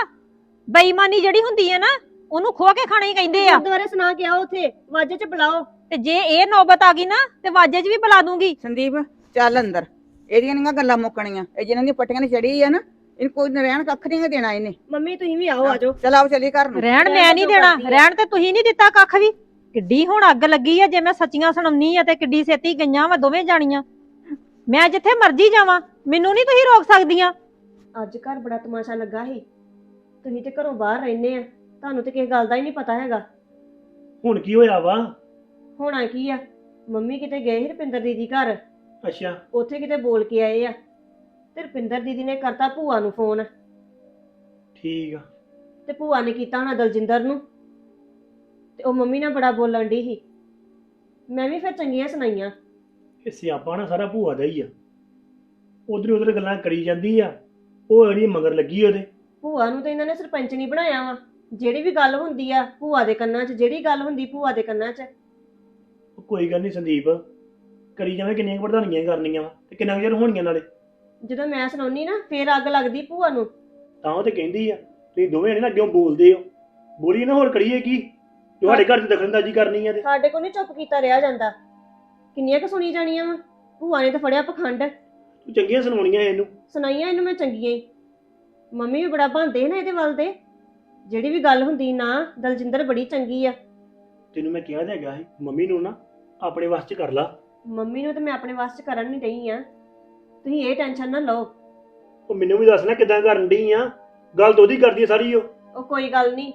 ਬੇਈਮਾਨੀ ਜਿਹੜੀ ਹੁੰਦੀ ਹੈ ਨਾ ਉਹਨੂੰ ਖੋ ਕੇ ਖਾਣਾ ਹੀ ਕਹਿੰਦੇ ਆ। ਗੁਰਦੁਆਰੇ ਸੁਣਾ ਕੇ ਆਓ ਉੱਥੇ ਵਾਜੇ ਚ ਬੁਲਾਓ। ਤੇ ਜੇ ਇਹ ਨੌਬਤ ਆ ਗਈ ਨਾ ਤੇ ਵਾਜੇ 'ਚ ਵੀ ਬੁਲਾ ਦੂੰਗੀ। ਸੰਦੀਪ ਚੱਲ ਅੰਦਰ। ਇਹਦੀਆਂ ਨੀਆਂ ਗੱਲਾਂ ਮੁੱਕਣੀਆਂ ਇਹ ਜਿਹਨਾਂ ਦੀ ਪੱਟੀਆਂ ਨੇ ਚੜੀ ਆ ਨਾ ਇਹਨੂੰ ਕੋਈ ਰਹਿਣ ਕੱਖ ਨਹੀਂ ਦੇਣਾ ਇਹਨੇ। ਮੰਮੀ ਤੁਸੀਂ ਵੀ ਆਓ ਆਜੋ ਚਲ ਆਓ ਚੱਲੀਏ ਘਰ ਨੂੰ। ਰਹਿਣ ਮੈਂ ਨਹੀਂ ਦੇਣਾ? ਰਹਿਣ ਤੇ ਤੁਸੀਂ ਨਹੀਂ ਦਿੱਤਾ ਕੱਖ ਵੀ। ਕਿੱਡੀ ਹੁਣ ਅੱਗ ਲੱਗੀ ਆ ਜੇ ਮੈਂ ਸੱਚੀਆਂ ਸੁਣਾਉਣੀ ਆ ਤੇ ਕਿੱਡੀ ਛੇਤੀ ਗਈਆਂ ਵਾ ਦੋਵੇਂ ਜਾਣੀਆਂ। ਮੈਂ ਜਿੱਥੇ ਮਰਜ਼ੀ ਜਾਵਾਂ ਮੈਨੂੰ ਨਹੀਂ ਤੁਸੀਂ ਰੋਕ ਸਕਦੀਆਂ। ਅੱਜ ਘਰ ਬੜਾ ਤਮਾਸ਼ਾ ਲੱਗਾ ਸੀ। ਤੁਸੀਂ ਤੇ ਘਰੋਂ ਬਾਹਰ ਰਹਿੰਦੇ ਆ ਤੁਹਾਨੂੰ ਤੇ ਕਿਸੇ ਗੱਲ ਦਾ ਹੀ ਨਹੀਂ ਪਤਾ ਹੈਗਾ। ਹੁਣ ਕੀ ਹੋਇਆ ਵਾ? ਹੋਣਾ ਕੀ ਆ? ਮੰਮੀ ਕਿਤੇ ਗਏ ਸੀ ਰੁਪਿੰਦਰ ਦੀਦੀ ਘਰ? ਅੱਛਾ। ਉੱਥੇ ਕਿਤੇ ਬੋਲ ਕੇ ਆਏ ਆ। ਤੇ ਰੁਪਿੰਦਰ ਦੀਦੀ ਨੇ ਕਰਤਾ ਭੂਆ ਨੂੰ ਫੋਨ। ਠੀਕ ਆ। ਤੇ ਭੂਆ ਨੇ ਕੀਤਾ ਹੋਣਾ ਦਲਜਿੰਦਰ ਨੂੰ। ਤੇ ਉਹ ਮੰਮੀ ਨਾਲ ਬੜਾ ਬੋਲਣ ਦੀ ਸੀ। ਮੈਂ ਵੀ ਫਿਰ ਚੰਗੀਆਂ ਸੁਣਾਈਆਂ। ਇਹ ਸਿਆਪਾ ਨਾ ਸਾਰਾ ਭੂਆ ਦਾ ਹੀ ਆ। ਉਧਰ ਉਧਰ ਗੱਲਾਂ ਕਰੀ ਜਾਂਦੀ ਆ। ਉਹ ਜਿਹੜੀ ਮਗਰ ਲੱਗੀ ਉਹਦੇ। ਭੂਆ ਨੂੰ ਤਾਂ ਇਹਨਾਂ ਨੇ ਸਰਪੰਚ ਨਹੀਂ ਬਣਾਇਆ ਵਾ। ਜਿਹੜੀ ਵੀ ਗੱਲ ਹੁੰਦੀ ਆ ਭੂਆ ਦੇ ਕੰਨਾਂ 'ਚ ਜਿਹੜੀ ਗੱਲ ਹੁੰਦੀ ਭੂਆ ਦੇ ਕੰਨਾਂ 'ਚ। ਉਹ ਕੋਈ ਗੱਲ ਨਹੀਂ ਸੰਦੀਪ। ਕਰੀ ਜਾਵੇਂ ਕਿੰਨੀਆਂ ਕੁ ਪ੍ਰਧਾਨੀਆਂ ਕਰਨੀਆਂ ਵਾ ਤੇ ਕਿੰਨਾ ਕੁ ਚਿਰ ਹੋਣੀਆਂ ਨਾਲੇ। ਜਦੋਂ ਮੈਂ ਸੁਣਾਉਣੀ ਨਾ ਫੇਰ ਅੱਗ ਲੱਗਦੀ ਭੂਆ ਨੂੰ। ਤਾਂ ਉਹ ਤੇ ਕਹਿੰਦੀ ਆ ਤੁਸੀਂ ਦੋਵੇਂ ਜਣੇ ਨਾ ਅੱਗੇ ਬੋਲਦੇ ਹੋ। ਬੋਲੀਏ ਨਾ ਹੋਰ ਕਰੀਏ ਕੀ? ਸਾਡੇ ਘਰ 'ਚ ਦਖਲਅੰਦਾਜ਼ੀ ਕਰਨੀ ਆ ਤੇ। ਸਾਡੇ ਕੋਲ ਨਹੀਂ ਚੁੱਪ ਕੀਤਾ ਰਿਹਾ ਜਾਂਦਾ। ਕਿੰਨੀਆਂ ਕੁ ਸੁਣੀ ਜਾਣੀਆਂ ਵਾ? ਭੂਆ ਨੇ ਤਾਂ ਫੜਿਆ ਪਖੰਡ। ਤੂੰ ਚੰਗੀਆਂ ਸੁਣਾਉਣੀਆਂ ਇਹਨੂੰ। ਸੁਣਾਈਆਂ ਇਹਨੂੰ ਮੈਂ ਚੰਗੀਆਂ ਹੀ। ਮੰਮੀ ਵੀ ਬੜਾ ਭਾਂਦੇ ਨਾ ਇਹਦੇ ਵੱਲ ਦੇ। ਜਿਹੜੀ ਵੀ ਗੱਲ ਹੁੰਦੀ ਨਾ ਦਲਜਿੰਦਰ ਬੜੀ ਚੰਗੀ ਆ। ਤੈਨੂੰ ਮੈਂ ਕਿਹਾ ਤਾਂ ਹੈਗਾ ਸੀ ਮੰਮੀ ਨੂੰ ਨਾ ਆਪਣੇ ਵਾਸਤੇ ਕਰ ਲਾ। ਮੰਮੀ ਨੂੰ ਤਾਂ ਮੈਂ ਆਪਣੇ ਵਾਸਤੇ ਕਰਨ ਨਹੀਂ ਰਹੀ ਆ। ਤੁਸੀਂ ਇਹ ਟੈਨਸ਼ਨ ਨਾ ਲਓ। ਉਹ ਮੈਨੂੰ ਵੀ ਦੱਸ ਨਾ ਕਿਦਾਂ ਕਰਨ ਡਈ ਆ। ਗੱਲ ਤਾਂ ਉਹਦੀ ਕਰਦੀ ਆ ਸਾਰੀ ਉਹ। ਉਹ ਕੋਈ ਗੱਲ ਨਹੀਂ।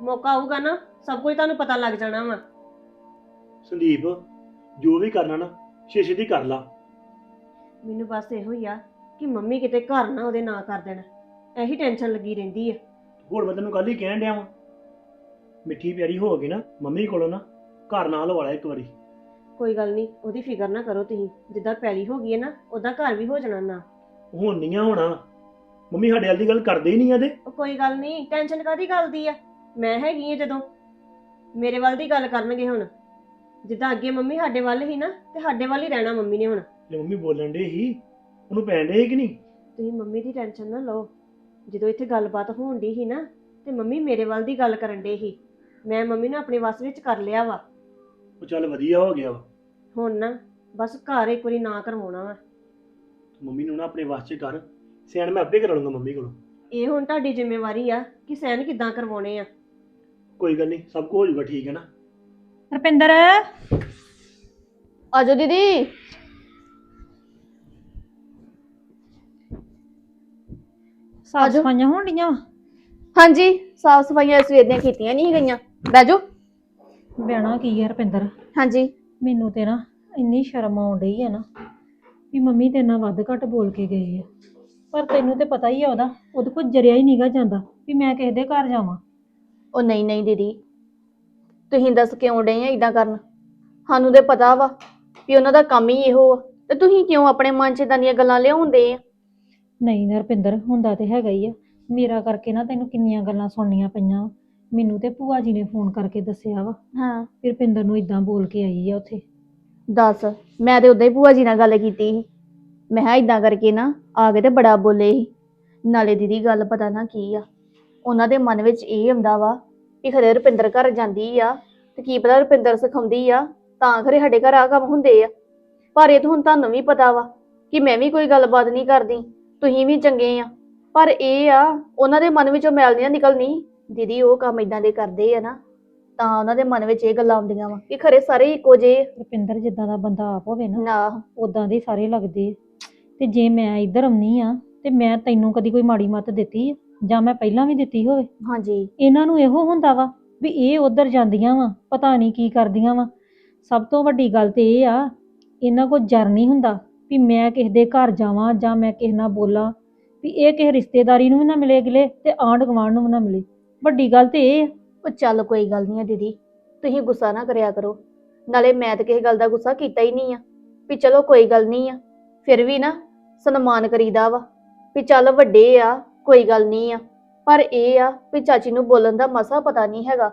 ਮੌਕਾ ਆਊਗਾ ਨਾ ਸਭ ਕੁਝ ਤੁਹਾਨੂੰ ਪਤਾ ਲੱਗ ਜਾਣਾ ਵਾ। ਸੰਦੀਪ ਜੋ ਵੀ ਕਰਨਾ ਨਾ ਛੇ ਦੀ ਕਰ ਲਾ। ਮੈਨੂੰ ਬਸ ਇਹੋ ਹੀ ਆ ਕਿ ਮੰਮੀ ਕਿਤੇ ਘਰ ਨਾ ਉਹਦੇ ਨਾਂ ਕਰ ਦੇਣ। ਇਹੀ ਟੈਨਸ਼ਨ ਲੱਗੀ ਰਹਿੰਦੀ ਆ। ਹੋਰ ਮੈਂ ਤੈਨੂੰ ਕੱਲ ਹੀ ਕਹਿਣ ਡਿਆ ਵਾਂ। ਮਿੱਠੀ ਪਿਆਰੀ ਹੋ ਗਈ ਨਾ ਮੰਮੀ ਕੋਲੋਂ ਨਾ ਘਰ ਨਾਲ ਵਾਲਾ ਇੱਕ ਵਾਰੀ। ਕੋਈ ਗੱਲ ਨਹੀਂ ਉਹਦੀ ਫਿਕਰ ਨਾ ਕਰੋ ਤੁਸੀਂ। ਜਿੱਦਾਂ ਪੈਲੀ ਹੋ ਗਈ ਹੈ ਨਾ ਉਹਦਾ ਘਰ ਵੀ ਹੋ ਜਾਣਾ ਨਾ। ਹੁਣ ਨਹੀਂ ਆ ਹੋਣਾ। ਮੰਮੀ ਸਾਡੇ ਵਾਲੀ ਗੱਲ ਕਰਦੇ ਹੀ ਨਹੀਂ ਆ ਤੇ। ਉਹ ਕੋਈ ਗੱਲ ਨਹੀਂ ਟੈਨਸ਼ਨ ਕਾਦੀ ਗੱਲ ਦੀ ਆ? ਮੈਂ ਹੈਗੀ ਆ ਜਦੋਂ। ਮੇਰੇ ਵੱਲ ਦੀ ਗੱਲ ਕਰਨਗੇ ਹੁਣ। ਜਿੱਦਾਂ ਅੱਗੇ ਮੰਮੀ ਸਾਡੇ ਵੱਲ ਹੀ ਨਾ ਤੇ ਸਾਡੇ ਵੱਲ ਹੀ ਰਹਿਣਾ ਮੰਮੀ ਨੇ ਹੁਣ। ਜੇ ਮੰਮੀ ਬੋਲਣ ਦੇ ਹੀ ਉਹਨੂੰ ਪੈਣ ਦੇ ਕਿ ਨਹੀਂ? ਤੁਸੀਂ ਮੰਮੀ ਦੀ ਟੈਨਸ਼ਨ ਨਾ ਲਓ। ਜਦੋਂ ਇੱਥੇ ਗੱਲਬਾਤ ਹੋਣ ਦੀ ਸੀ ਨਾ ਤੇ ਮੰਮੀ ਮੇਰੇ ਵੱਲ ਦੀ ਗੱਲ ਕਰਨ ਦੇ ਸੀ। ਮੈਂ ਮੰਮੀ ਨੂੰ ਆਪਣੇ ਵੱਸ ਵਿੱਚ ਕਰ ਲਿਆ ਵਾ। ਉਹ ਚੱਲ ਵਧੀਆ ਹੋ ਗਿਆ ਵਾ। ਹੁਣ ਨਾ ਬਸ ਘਰ ਇੱਕ ਵਾਰੀ ਨਾ ਕਰਵਾਉਣਾ ਵਾ। ਮੰਮੀ ਨੂੰ ਨਾ ਆਪਣੇ ਵਾਸਤੇ ਕਰ। ਸਿਆਣ ਮੈਂ ਆਪੇ ਕਰਾ ਲੂੰਗਾ ਮੰਮੀ ਕੋਲੋਂ। ਇਹ ਹੁਣ ਤੁਹਾਡੀ ਜ਼ਿੰਮੇਵਾਰੀ ਆ ਕਿ ਸੈਨ ਕਿੱਦਾਂ ਕਰਵਾਉਣੇ ਆ। ਕੋਈ ਗੱਲ ਨਹੀਂ ਸਭ ਕੁਝ ਹੋ ਜਾਊਗਾ ਠੀਕ ਹੈ ਨਾ? ਰੁਪਿੰਦਰ ਆਜੋ ਦੀਦੀ। ਸਾਫ਼ ਆਜੋ। ਸਫਾਈਆਂ ਹੋਣ ਡੀਆਂ। ਹਾਂਜੀ ਸਾਫ਼ ਸਫਾਈਆਂ ਸਵੇਰ ਦੀਆਂ ਕੀਤੀਆਂ ਨਹੀਂ ਗਈਆਂ। ਬਹਿ ਜਾਓ। ਬਹਿਣਾ ਕੀ ਆ ਰੁਪਿੰਦਰ? ਹਾਂਜੀ। ਮੈਨੂੰ ਤੇ ਨਾ ਇੰਨੀ ਸ਼ਰਮ ਆਉਣ ਡਈ ਆ ਨਾ ਵੀ ਮੰਮੀ ਤੇ ਨਾਲ ਵੱਧ ਘੱਟ ਬੋਲ ਕੇ ਗਏ ਆ। ਪਰ ਤੈਨੂੰ ਤੇ ਪਤਾ ਹੀ ਆ ਉਹਦਾ ਉਹਦੇ ਕੋਲ ਜਰਿਆ ਹੀ ਨਹੀਂਗਾ ਜਾਂਦਾ ਵੀ ਮੈਂ ਕਿਸੇ ਦੇ ਘਰ ਜਾਵਾਂ। ਉਹ ਨਹੀਂ ਨਹੀਂ ਦੀਦੀ। ਤੁਸੀਂ ਦੱਸ ਕਿਉਂ ਡੇ ਆ ਇਦਾਂ ਕਰਨ? ਸਾਨੂੰ ਤੇ ਪਤਾ ਵਾ ਵੀ ਉਹਨਾਂ ਦਾ ਕੰਮ ਹੀ ਇਹੋ ਆ। ਤੇ ਤੁਸੀਂ ਕਿਉਂ ਆਪਣੇ ਮਨ 'ਚ ਏਦਾਂ ਦੀਆਂ ਗੱਲਾਂ ਲਿਆਉਂਦੇ ਆ? ਨਹੀਂ ਨਾ ਰੁਪਿੰਦਰ ਹੁੰਦਾ ਤੇ ਹੈਗਾ ਹੀ ਆ। ਮੇਰਾ ਕਰਕੇ ਨਾ ਤੈਨੂੰ ਕਿੰਨੀਆਂ ਗੱਲਾਂ ਸੁਣਨੀਆਂ ਪਈਆਂ। ਮੈਨੂੰ ਤੇ ਭੂਆ ਜੀ ਨੇ ਫੋਨ ਕਰਕੇ ਦੱਸਿਆ ਵਾ। ਹਾਂ। ਵੀ ਰੁਪਿੰਦਰ ਨੂੰ ਇਦਾਂ ਬੋਲ ਕੇ ਆਈ ਆ ਉੱਥੇ। ਦੱਸ ਮੈਂ ਤੇ ਉਦਾਂ ਹੀ ਭੂਆ ਜੀ ਨਾਲ ਗੱਲ ਕੀਤੀ ਸੀ। ਮੈਂ ਕਿਹਾ ਇਦਾਂ ਕਰਕੇ ਨਾ ਆ ਕੇ ਤੇ ਬੜਾ ਬੋਲੇ ਸੀ। ਨਾਲੇ ਦੀਦੀ ਗੱਲ ਪਤਾ ਨਾ ਕੀ ਆ ਉਹਨਾਂ ਦੇ ਮਨ ਵਿੱਚ ਇਹ ਹੁੰਦਾ ਵਾ ਕਿ ਖਰੇ ਰੁਪਿੰਦਰ ਘਰ ਜਾਂਦੀ ਆ ਤੇ ਕੀ ਪਤਾ ਰੁਪਿੰਦਰ ਸਿਖਾਉਂਦੀ ਆ ਤਾਂ ਖਰੇ ਸਾਡੇ ਘਰ ਆ ਕੰਮ ਹੁੰਦੇ ਆ। ਪਰ ਇਹ ਤਾਂ ਹੁਣ ਤੁਹਾਨੂੰ ਵੀ ਪਤਾ ਵਾ ਕਿ ਮੈਂ ਵੀ ਕੋਈ ਗੱਲਬਾਤ ਨਹੀਂ ਕਰਦੀ ਤੁਸੀਂ ਵੀ ਚੰਗੇ ਆ। ਪਰ ਇਹ ਆ ਉਹਨਾਂ ਦੇ ਮਨ ਵਿੱਚੋਂ ਮੈਲ ਨਹੀਂ ਨਿਕਲਣੀ। ਦੀਦੀ ਉਹ ਕੰਮ ਇਦਾਂ ਦੇ ਕਰਦੇ ਆ ਨਾ ਤਾਂ ਉਹਨਾਂ ਦੇ ਮਨ ਵਿੱਚ ਇਹ ਗੱਲਾਂ ਆਉਂਦੀਆਂ ਵਾ ਕਿ ਖਰੇ ਸਾਰੇ ਇੱਕੋ ਜਿਹੇ ਆ। ਰੁਪਿੰਦਰ ਜਿੱਦਾਂ ਦਾ ਬੰਦਾ ਆਪ ਹੋਵੇ ਨਾ ਨਾ। ਉਦਾਂ ਦੇ ਸਾਰੇ ਲੱਗਦੇ ਆ। ਤੇ ਜੇ ਮੈਂ ਇੱਧਰ ਆਉਣੀ ਆ ਤੇ ਮੈਂ ਤੈਨੂੰ ਕਦੀ ਕੋਈ ਮਾੜੀ ਮੱਤ ਦਿੱਤੀ ਆ? ਜਾਂ ਮੈਂ ਪਹਿਲਾਂ ਵੀ ਦਿੱਤੀ ਹੋਵੇ? ਹਾਂਜੀ। ਇਹਨਾਂ ਨੂੰ ਇਹੋ ਹੁੰਦਾ ਵਾ ਵੀ ਇਹ ਉਧਰ ਜਾਂਦੀਆਂ ਵਾ ਪਤਾ ਨਹੀਂ ਕੀ ਕਰਦੀਆਂ ਵਾ। ਸਭ ਤੋਂ ਵੱਡੀ ਗੱਲ ਤੇ ਇਹ ਆ ਇਹਨਾਂ ਕੋਲ ਜਰ ਨਹੀਂ ਹੁੰਦਾ ਵੀ ਮੈਂ ਕਿਸੇ ਦੇ ਘਰ ਜਾਵਾਂ ਜਾਂ ਮੈਂ ਕਿਸੇ ਨਾਲ ਬੋਲਾਂ ਵੀ ਇਹ ਕਿਸੇ ਰਿਸ਼ਤੇਦਾਰੀ ਨੂੰ ਵੀ ਨਾ ਮਿਲੇ ਅਗਲੇ ਤੇ ਆਂਢ ਗੁਆਂਢ ਨੂੰ ਵੀ ਨਾ ਮਿਲੇ। ਵੱਡੀ ਗੱਲ ਤੇ ਇਹ ਆ। ਉਹ ਚੱਲ ਕੋਈ ਗੱਲ ਨਹੀਂ ਆ ਦੀਦੀ, ਤੁਸੀਂ ਗੁੱਸਾ ਨਾ ਕਰਿਆ ਕਰੋ। ਨਾਲੇ ਮੈਂ ਤਾਂ ਕਿਸੇ ਗੱਲ ਦਾ ਗੁੱਸਾ ਕੀਤਾ ਹੀ ਨਹੀਂ ਆ, ਵੀ ਚਲੋ ਕੋਈ ਗੱਲ ਨਹੀਂ ਆ। ਫਿਰ ਵੀ ਨਾ ਸਨਮਾਨ ਕਰੀਦਾ ਵਾ, ਵੀ ਚੱਲ ਵੱਡੇ ਆ, ਕੋਈ ਗੱਲ ਨਹੀਂ ਆ। ਪਰ ਇਹ ਆ ਵੀ ਚਾਚੀ ਨੂੰ ਬੋਲਣ ਦਾ ਮਸਾ ਪਤਾ ਨਹੀਂ ਹੈਗਾ।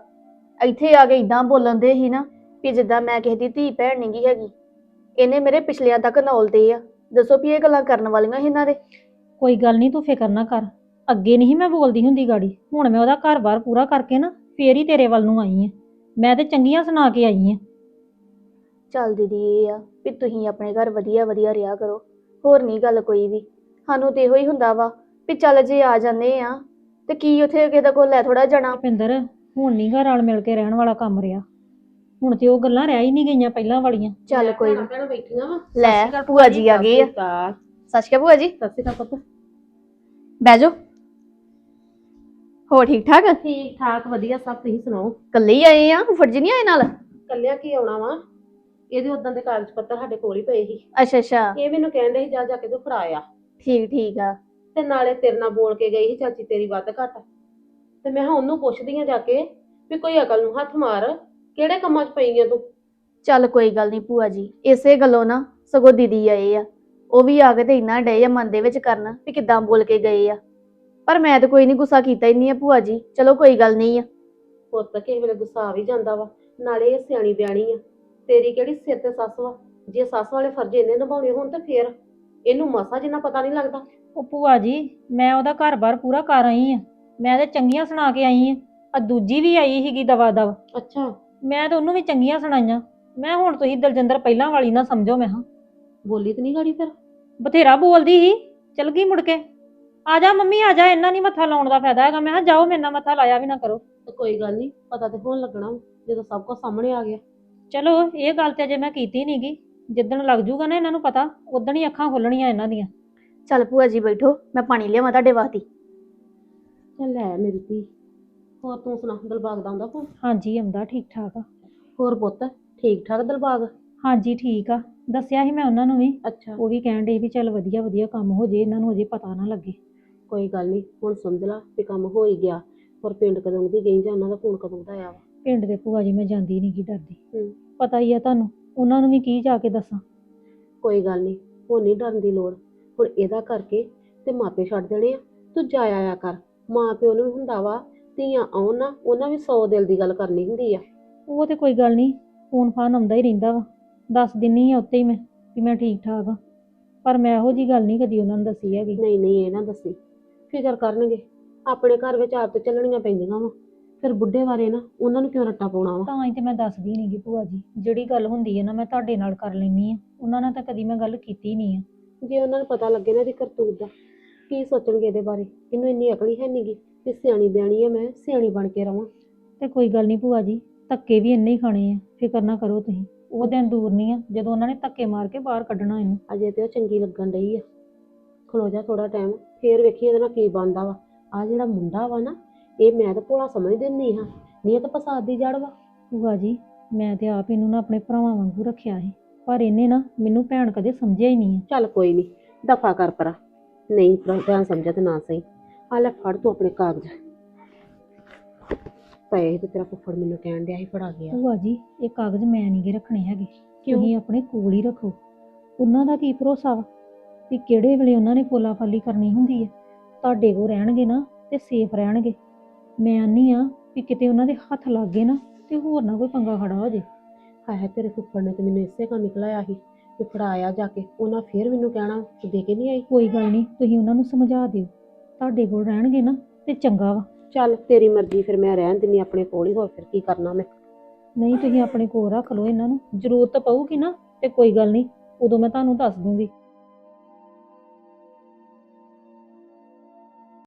ਇੱਥੇ ਆ ਕੇ ਇਦਾਂ ਬੋਲਣ ਦੇ ਹੀ ਨਾ, ਵੀ ਜਿੱਦਾਂ ਮੈਂ ਕਿਸੇ ਦੀ ਧੀ ਭੈਣ ਨਹੀਂ ਗੀ ਹੈਗੀ। ਇਹਨੇ ਮੇਰੇ ਪਿਛਲਿਆਂ ਤੱਕ ਨੌਲਦੇ ਆ। ਦੱਸੋ ਵੀ ਇਹ ਗੱਲਾਂ ਕਰਨ ਵਾਲੀਆਂ ਇਹਨਾਂ ਦੇ? ਕੋਈ ਗੱਲ ਨਹੀਂ ਤੂੰ ਫਿਕਰ ਨਾ ਕਰ। ਅੱਗੇ ਨਹੀਂ ਮੈਂ ਬੋਲਦੀ ਹੁੰਦੀ ਗਾੜੀ। ਹੁਣ ਮੈਂ ਉਹਦਾ ਘਰ-ਬਾਰ ਪੂਰਾ ਕਰਕੇ ਨਾ ਫੇਰ ਹੀ ਤੇਰੇ ਵੱਲ ਨੂੰ ਆਈ ਆ। ਮੈਂ ਤੇ ਚੰਗੀਆਂ ਸੁਣਾ ਕੇ ਆਈ ਆ। ਚੱਲ ਦੀਦੀ ਇਹ ਆ ਵੀ ਤੁਸੀਂ ਆਪਣੇ ਘਰ ਵਧੀਆ ਵਧੀਆ ਰਿਹਾ ਕਰੋ। ਹੋਰ ਨਹੀਂ ਗੱਲ ਕੋਈ ਵੀ। ਸਾਨੂੰ ਤੇ ਇਹੋ ਹੀ ਹੁੰਦਾ ਵਾ ਵੀ ਚੱਲ ਜੇ ਆ ਜਾਂਦੇ ਆ ਤੇ ਕੀ ਉਥੇ ਕਿਸੇ ਦਾ ਕੋਲ ਲੈ ਥੋੜਾ ਜਾਣਾ? ਭਿੰਦਰ ਹੁਣ ਨੀ ਘਰ ਰਲ ਮਿਲ ਕੇ ਰਹਿਣ ਵਾਲਾ ਕੰਮ ਰਿਹਾ। ਹੁਣ ਤੇ ਉਹ ਗੱਲਾਂ ਰਹਿ ਹੀ ਨਹੀਂ ਗਈਆਂ ਪਹਿਲਾਂ ਵਾਲੀਆਂ। ਚੱਲ ਕੋਈ ਨੀ। ਭੈਣਾਂ ਬੈਠੀਆਂ ਵਾ। ਲੈ ਭੂਆ ਜੀ ਆ ਗਏ ਆ। ਸਤਿ ਸ਼੍ਰੀ ਅਕਾਲ ਭੂਆ ਜੀ। ਸਤਿ ਸ਼੍ਰੀ ਅਕਾਲ ਪੁੱਤ। ਬਹਿ ਜਾਓ। ਹੋ ਠੀਕ ਠਾਕ? ਠੀਕ ਠਾਕ ਵਧੀਆ ਸਭ ਤੁਸੀਂ ਸੁਣਾਓ? ਕੱਲੇ ਹੀ ਆਏ ਆ? ਫੁੱਫੜ ਜੀ ਨਹੀਂ ਆਏ ਨਾਲ? ਕੱਲਿਆ ਕੀ ਆਉਣਾ ਵਾ? ਇਹਦੇ ਉਦਾਂ ਦੇ ਕਾਗਜ਼ ਪੱਤਰ ਸਾਡੇ ਕੋਲ ਹੀ ਪਏ ਸੀ। ਅੱਛਾ ਅੱਛਾ। ਇਹ ਮੈਨੂੰ ਕਹਿੰਦੇ ਸੀ ਜਾ ਜਾ ਕੇ ਤੂੰ ਫੜਾਇਆ ਠੀਕ ਠੀਕ ਆ। ਤੇ ਨਾਲੇ ਤੇਰੇ ਨਾਲ ਬੋਲ ਕੇ ਗਈ ਸੀ ਚਾਚੀ ਤੇਰੀ ਵੱਧ ਘੱਟ। ਤੇ ਮੈਂ ਕਿਹਾ ਉਹਨੂੰ ਪੁੱਛਦੀ ਆ ਜਾ ਕੇ ਵੀ ਕੋਈ ਅਕਲ ਨੂੰ ਹੱਥ ਮਾਰ ਕਿਹੜੇ ਕੰਮਾਂ 'ਚ ਪਈ ਆ ਤੂੰ? ਚੱਲ ਕੋਈ ਗੱਲ ਨਹੀਂ ਭੂਆ ਜੀ ਇਸੇ ਗੱਲੋਂ ਨਾ ਸਗੋਂ ਦੀਦੀ ਆਏ ਆ। ਉਹ ਵੀ ਆ ਕੇ ਤੇ ਇੰਨਾ ਡੇ ਆ ਮਨ ਦੇ ਵਿੱਚ ਕਰਨ ਵੀ ਕਿਦਾਂ ਬੋਲ ਕੇ ਗਏ ਆ। ਪਰ ਮੈਂ ਤਾਂ ਕੋਈ ਨਹੀਂ ਗੁੱਸਾ ਕੀਤਾ ਹੀ ਨਹੀਂ ਆ ਭੂਆ ਜੀ। ਚਲੋ ਕੋਈ ਗੱਲ ਨਹੀਂ ਆ। ਪੁੱਤ ਕਿਸੇ ਵੇਲੇ ਗੁੱਸਾ ਆ ਵੀ ਜਾਂਦਾ ਵਾ। ਨਾਲੇ ਇਹ ਸਿਆਣੀ ਬਿਆਣੀ ਆ। ਤੇਰੀ ਕਿਹੜੀ ਸਿਰ ਤੇ ਸੱਸ ਵਾ? ਜੇ ਸੱਸ ਵਾਲੇ ਫਰਜ਼ ਇਹਨੇ ਨਿਭਾਉਣੇ ਹੋਣ ਤਾਂ ਫੇਰ ਇਹਨੂੰ ਮਸਾ ਜਿੰਨਾ ਪਤਾ ਨਹੀਂ ਲੱਗਦਾ। ਉਹ ਭੂਆ ਜੀ ਮੈਂ ਉਹਦਾ ਘਰ-ਬਾਰ ਪੂਰਾ ਕਰ ਆਈ ਆ। ਮੈਂ ਤੇ ਚੰਗੀਆਂ ਸੁਣਾ ਕੇ ਆਈ ਆ। ਆ ਦੂਜੀ ਵੀ ਆਈ ਸੀਗੀ ਦਵਾ ਦਵ ਅੱਛਾ। ਮੈਂ ਤਾਂ ਉਹਨੂੰ ਵੀ ਚੰਗੀਆਂ ਸੁਣਾਈਆਂ। ਮੈਂ ਹੁਣ ਤੁਸੀਂ ਦਲਜਿੰਦਰ ਪਹਿਲਾਂ ਵਾਲੀ ਨਾ ਸਮਝੋ ਮੈਂ ਹਾਂ। ਬੋਲੀ ਤੇ ਨਹੀਂ ਗਾੜੀ ਫਿਰ? ਬਥੇਰਾ ਬੋਲਦੀ ਸੀ। ਚਲ ਗਈ ਮੁੜ ਕੇ। ਆ ਜਾ ਮੰਮੀ ਆ ਜਾ ਇੰਨਾ ਨਹੀਂ ਮੱਥਾ ਲਾਉਣ ਦਾ ਫਾਇਦਾ ਹੈਗਾ। ਮੈਂ ਕਿਹਾ ਜਾਓ ਮੇਰੇ ਨਾਲ ਮੱਥਾ ਲਾਇਆ ਵੀ ਨਾ ਕਰੋ। ਤੇ ਕੋਈ ਗੱਲ ਨਹੀਂ ਪਤਾ ਤੇ ਹੋਣ ਲੱਗਣਾ ਵਾ, ਜਦੋਂ ਸਭ ਕੁਝ ਸਾਹਮਣੇ ਆ ਗਿਆ। ਚਲੋ ਇਹ ਗੱਲ ਤੇ ਅਜੇ ਮੈਂ ਕੀਤੀ ਨਹੀਂਗੀ ਜਿੱਦਣ ਲੱਗ ਜੂਗਾ ਨਾ ਇਹਨਾਂ ਨੂੰ ਪਤਾ ਉਦਣ ਹੀ ਅੱਖਾਂ ਖੁੱਲਣੀਆਂ ਇਹਨਾਂ ਦੀਆਂ। ਚੱਲ ਭੂਆ ਜੀ ਬੈਠੋ ਮੈਂ ਪਾਣੀ ਲਿਆਵਾਂ ਤੁਹਾਡੇ ਵਾਸਤੇ। ਚੱਲ ਲੈ ਮੇਰੀ ਧੀ। ਹੋਰ ਤੂੰ ਸੁਣਾ ਦਿਲਬਾਗ ਦਾ ਆਉਂਦਾ ਫੋਨ ਹਾਂਜੀ ਆਉਂਦਾ ਠੀਕ ਠਾਕ ਆ। ਹੋਰ ਪੁੱਤ ਠੀਕ ਠਾਕ ਦਿਲਬਾਗ? ਹਾਂਜੀ ਠੀਕ ਆ। ਦੱਸਿਆ ਸੀ ਮੈਂ ਉਹਨਾਂ ਨੂੰ ਵੀ। ਅੱਛਾ। ਉਹ ਵੀ ਕਹਿਣ ਡੇ ਵੀ ਚੱਲ ਵਧੀਆ ਵਧੀਆ ਕੰਮ ਹੋ ਜੇ ਇਹਨਾਂ ਨੂੰ ਅਜੇ ਪਤਾ ਨਾ ਲੱਗੇ। ਕੋਈ ਗੱਲ ਨਹੀਂ ਹੁਣ ਸਮਝ ਲਾ ਵੀ ਕੰਮ ਹੋ ਹੀ ਗਿਆ। ਪਰ ਪਿੰਡ ਕਦੋਂ ਦੀ ਗਈ ਜਾਂ ਉਹਨਾਂ ਦਾ ਫੋਨ ਕਦੋਂ ਦਾ ਆਇਆ ਵਾ? ਪਿੰਡ ਦੇ ਭੂਆ ਜੀ ਮੈਂ ਜਾਂਦੀ ਨਹੀਂ ਕੀ ਡਰਦੀ। ਹੂੰ। ਪਤਾ ਹੀ ਆ ਤੁਹਾਨੂੰ ਉਹਨਾਂ ਨੂੰ ਵੀ ਕੀ ਜਾ ਕੇ ਦੱਸਾਂ। ਕੋਈ ਗੱਲ ਨਹੀਂ ਹੁਣ ਨਹੀਂ ਡਰਨ ਦੀ ਲੋੜ। ਹੁਣ ਇਹਦਾ ਕਰਕੇ ਤੇ ਮਾਪੇ ਛੱਡ ਦੇਣੇ ਆ ਤੂੰ ਜਾ ਆਇਆ ਕਰ। ਮਾਂ ਪਿਓ ਨੂੰ ਵੀ ਹੁੰਦਾ ਵਾ ਧੀਆਂ ਆਉਣ ਨਾ ਉਹਨਾਂ ਵੀ ਸੌ ਦਿਲ ਦੀ ਗੱਲ ਕਰਨੀ ਹੁੰਦੀ ਆ। ਉਹ ਤੇ ਕੋਈ ਗੱਲ ਨਹੀਂ ਫੋਨ ਫਾਨ ਆਉਂਦਾ ਹੀ ਰਹਿੰਦਾ ਵਾ। ਦੱਸ ਦਿੰਨੀ ਆ ਉੱਤੇ ਹੀ ਮੈਂ ਵੀ ਮੈਂ ਠੀਕ ਠਾਕ ਆ। ਪਰ ਮੈਂ ਇਹੋ ਜੀ ਗੱਲ ਨਹੀਂ ਕਦੀ ਉਹਨਾਂ ਨੂੰ ਦੱਸੀ ਹੈਗੀ। ਨਹੀਂ ਨਹੀਂ ਇਹ ਨਾ ਦੱਸੀ। ਫਿਕਰ ਕਰਨਗੇ। ਆਪਣੇ ਘਰ ਵਿੱਚ ਆਪ ਤੇ ਚੱਲਣੀਆਂ ਪੈਂਦੀਆਂ ਵਾ। ਫਿਰ ਬੁੱਢੇ ਬਾਰੇ ਨਾ ਉਹਨਾਂ ਨੂੰ ਕਿਉਂ ਰੱਟਾ ਪਾਉਣਾ ਵਾ? ਤਾਂ ਹੀ ਤੇ ਮੈਂ ਦੱਸਦੀ ਨਹੀਂਗੀ ਭੂਆ ਜੀ ਜਿਹੜੀ ਗੱਲ ਹੁੰਦੀ ਹੈ ਨਾ ਮੈਂ ਤੁਹਾਡੇ ਨਾਲ ਕਰ ਲੈਣੀ ਆ। ਉਹਨਾਂ ਨਾਲ ਤਾਂ ਕਦੀ ਮੈਂ ਗੱਲ ਕੀਤੀ ਨਹੀਂ ਆ। ਜੇ ਉਹਨਾਂ ਨੂੰ ਪਤਾ ਲੱਗੇ ਨਾ ਇਹਦੀ ਕਰਤੂਤ ਦਾ ਕੀ ਸੋਚਣਗੇ ਇਹਦੇ ਬਾਰੇ? ਇਹਨੂੰ ਇੰਨੀ ਅਕਲ ਹੀ ਹੈ ਨਹੀਂਗੀ ਕਿ ਸਿਆਣੀ ਬਿਆਣੀ ਆ ਮੈਂ ਸਿਆਣੀ ਬਣ ਕੇ ਰਵਾਂ। ਤੇ ਕੋਈ ਗੱਲ ਨਹੀਂ ਭੂਆ ਜੀ ਧੱਕੇ ਵੀ ਇੰਨੇ ਹੀ ਖਾਣੇ ਆ। ਫਿਕਰ ਨਾ ਕਰੋ ਤੁਸੀਂ। ਉਹ ਦਿਨ ਦੂਰ ਨਹੀਂ ਆ ਜਦੋਂ ਉਹਨਾਂ ਨੇ ਧੱਕੇ ਮਾਰ ਕੇ ਬਾਹਰ ਕੱਢਣਾ ਇਹਨੂੰ। ਅਜੇ ਤੇ ਉਹ ਚੰਗੀ ਲੱਗਣ ਡਈ ਆ। ਖਲੋ ਜਾ ਥੋੜਾ ਟਾਈਮ ਫੇਰ ਵੇਖੀ ਇਹਦੇ ਨਾਲ ਕੀ ਬਣਦਾ ਵਾ। ਆ ਜਿਹੜਾ ਮੁੰਡਾ ਵਾ ਨਾ ਇਹ ਮੈਂ ਤਾਂ ਭੋਲਾ ਸਮਝਦੀ ਨਹੀਂ ਹਾਂ। ਨਹੀਂ ਇਹ ਤਾਂ ਫਸਾਦ ਦੀ ਜੜ ਵਾ। ਭੂਆ ਜੀ ਮੈਂ ਤੇ ਆਪ ਇਹਨੂੰ ਨਾ ਆਪਣੇ ਭਰਾਵਾਂ ਵਾਂਗੂ ਰੱਖਿਆ ਸੀ। ਪਰ ਇਹਨੇ ਨਾ ਮੈਨੂੰ ਭੈਣ ਕਦੇ ਸਮਝਿਆ ਹੀ ਨਹੀਂ ਚੱਲ ਕੋਈ ਨਹੀਂ ਦਫਾ ਕਰ ਪਰਾ। ਨਹੀਂ ਭੈਣ ਸਮਝਿਆ ਤੇ ਨਾ ਸਹੀ। ਆ ਲੈ ਫੜ ਤੂੰ ਆਪਣੇ ਕਾਗਜ਼। ਪਏ ਤੇ ਤੇਰਾ ਫੁੱਫੜ ਮੈਨੂੰ ਕਹਿਣ ਡਿਆ ਸੀ ਫੜਾ ਗਿਆ ਭੂਆ ਜੀ ਇਹ ਕਾਗਜ਼ ਮੈਂ ਨਹੀਂ ਗੇ ਰੱਖਣੇ ਹੈਗੇ। ਕਿਉਂ? ਤੁਸੀਂ ਆਪਣੇ ਕੋਲ ਹੀ ਰੱਖੋ। ਉਹਨਾਂ ਦਾ ਕੀ ਭਰੋਸਾ ਵਾ? ਵੀ ਕਿਹੜੇ ਵੇਲੇ ਉਹਨਾਂ ਨੇ ਫੋਲਾ ਫਾਲੀ ਕਰਨੀ ਹੁੰਦੀ ਹੈ? ਤੁਹਾਡੇ ਕੋਲ ਰਹਿਣਗੇ ਨਾ ਤੇ ਸੇਫ ਰਹਿਣਗੇ। ਮੈਂ ਆਨੀ ਆ ਵੀ ਕਿਤੇ ਉਹਨਾਂ ਦੇ ਹੱਥ ਲੱਗ ਗਏ ਨਾ ਤੇ ਹੋਰ ਨਾ ਕੋਈ ਪੰਗਾ ਖੜਾ ਹੋ ਜੇ। ਹਾਏ ਤੇਰੇ ਫੁੱਫੜ ਨੇ ਤੇ ਮੈਨੂੰ ਇਸੇ ਕੰਮ ਨਿਕਲਾਇਆ ਸੀ ਵੀ ਫੜਾਇਆ ਜਾ ਕੇ ਉਹਨਾਂ ਫੇਰ ਮੈਨੂੰ ਕਹਿਣਾ ਤੂੰ ਦੇ ਕੇ ਨਹੀਂ ਆਈ। ਕੋਈ ਗੱਲ ਨਹੀਂ ਤੁਸੀਂ ਉਹਨਾਂ ਨੂੰ ਸਮਝਾ ਦਿਓ। ਤੁਹਾਡੇ ਕੋਲ ਰਹਿਣਗੇ ਨਾ ਤੇ ਚੰਗਾ ਵਾ। ਚੱਲ ਤੇਰੀ ਮਰਜ਼ੀ ਫਿਰ ਮੈਂ ਰਹਿਣ ਦਿੰਨੀ ਆਪਣੇ ਕੋਲ ਹੀ ਹੋਰ ਫਿਰ ਕੀ ਕਰਨਾ ਮੈਂ? ਨਹੀਂ ਤੁਸੀਂ ਆਪਣੇ ਕੋਲ ਰੱਖ ਲਓ ਇਹਨਾਂ ਨੂੰ। ਜ਼ਰੂਰਤ ਪਊਗੀ ਨਾ ਤੇ ਕੋਈ ਗੱਲ ਨਹੀਂ ਉਦੋਂ ਮੈਂ ਤੁਹਾਨੂੰ ਦੱਸ ਦੂੰਗੀ।